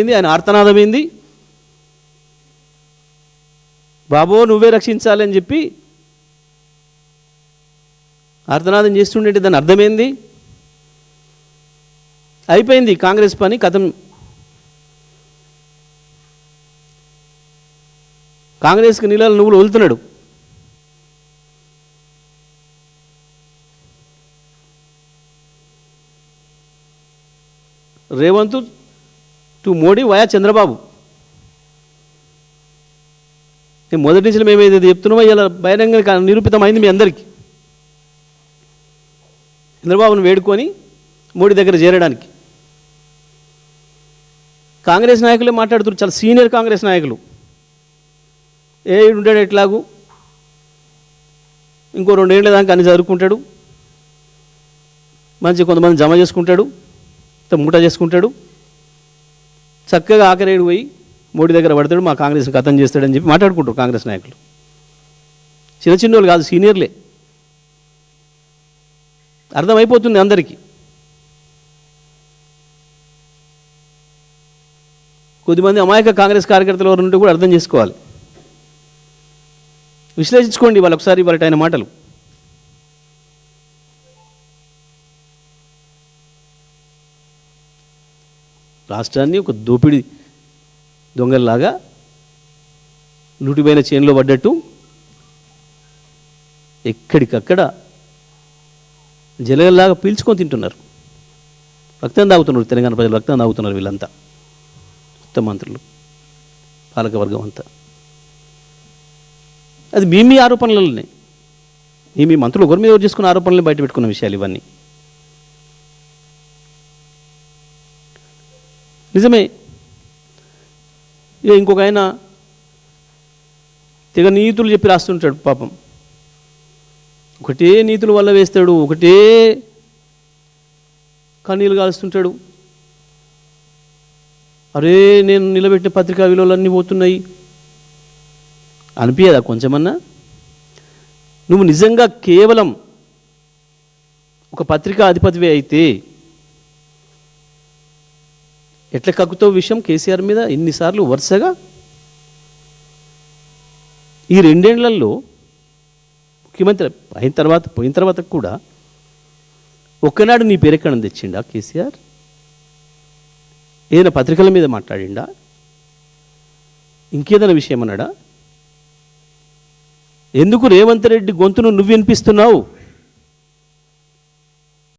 ఏంది ఆయన ఆర్తనాదం ఏంది బాబో నువ్వే రక్షించాలని చెప్పి ఆర్తనాదం చేస్తుండే దాని అర్థమైంది? అయిపోయింది కాంగ్రెస్ పని కథం. కాంగ్రెస్కి నీళ్ళ నువ్వులు వదులుతున్నాడు. Revanth to Modi via Chandrababu? నేను మొదటి నుంచి మేము ఏదైతే చెప్తున్నామో ఇలా బహిరంగ నిరూపితమైంది మీ అందరికీ. చంద్రబాబును వేడుకొని మోడీ దగ్గర చేరడానికి. కాంగ్రెస్ నాయకులే మాట్లాడుతున్నారు చాలా సీనియర్ కాంగ్రెస్ నాయకులు. ఏ ఈడు ఎట్లాగూ? ఇంకో రెండేళ్ళ దాకా అన్ని చదువుకుంటాడు. మంచి కొంతమంది జమ చేసుకుంటాడు ముఠా మూట చేసుకుంటాడు. చక్కగా ఆఖరేడు పోయి మోడీ దగ్గర పడతాడు మా కాంగ్రెస్ కథం చేస్తాడని చెప్పి మాట్లాడుకుంటారు కాంగ్రెస్ నాయకులు. చిన్న చిన్నోళ్ళు కాదు సీనియర్లే. అర్థమైపోతుంది అందరికీ. కొద్దిమంది అమాయక కాంగ్రెస్ కార్యకర్తలు ఎవరు ఉంటే కూడా అర్థం చేసుకోవాలి. విశ్లేషించుకోండి వాళ్ళు ఒకసారి వాళ్ళ ఆయన మాటలు. రాష్ట్రాన్ని ఒక దోపిడి దొంగల్లాగా లూటిపోయిన చేనులో పడ్డట్టు ఎక్కడికక్కడ జలగల్లాగా పీల్చుకొని తింటున్నారు. రక్తం తాగుతున్నారు తెలంగాణ ప్రజలు రక్తం తాగుతున్నారు వీళ్ళంతా. కొత్త మంత్రులు పాలకవర్గం అంతా. అది మీ మీ ఆరోపణలనే మీ మీ మంత్రులు ఒకరి మీద ఎవరు చేసుకున్న ఆరోపణలు బయట పెట్టుకున్న విషయాలు ఇవన్నీ. నిజమే. ఇక ఇంకొక ఆయన తెగ నీతులు చెప్పి రాస్తుంటాడు పాపం. ఒకటే నీతుల వల్ల వేస్తాడు ఒకటే కన్నీళ్ళు కాలుస్తుంటాడు. అరే నేను నిలబెట్టిన పత్రికా విలువలు అన్నీ పోతున్నాయి. అనిపించదా కొంచెమన్నా? నువ్వు నిజంగా కేవలం ఒక పత్రికా అధిపతివే అయితే ఎట్లా కక్కుతో విషయం కేసీఆర్ మీద ఇన్నిసార్లు వరుసగా? ఈ రెండేళ్ళలో ముఖ్యమంత్రి అయిన తర్వాత పోయిన తర్వాత కూడా ఒక్కనాడు నీ పేరు ఎక్కడ తెచ్చిండా కేసీఆర్? ఏదైనా పత్రికల మీద మాట్లాడిండా? ఇంకేదైనా విషయం అన్నాడా? ఎందుకు రేవంత్ రెడ్డి గొంతును నువ్వు వినిపిస్తున్నావు?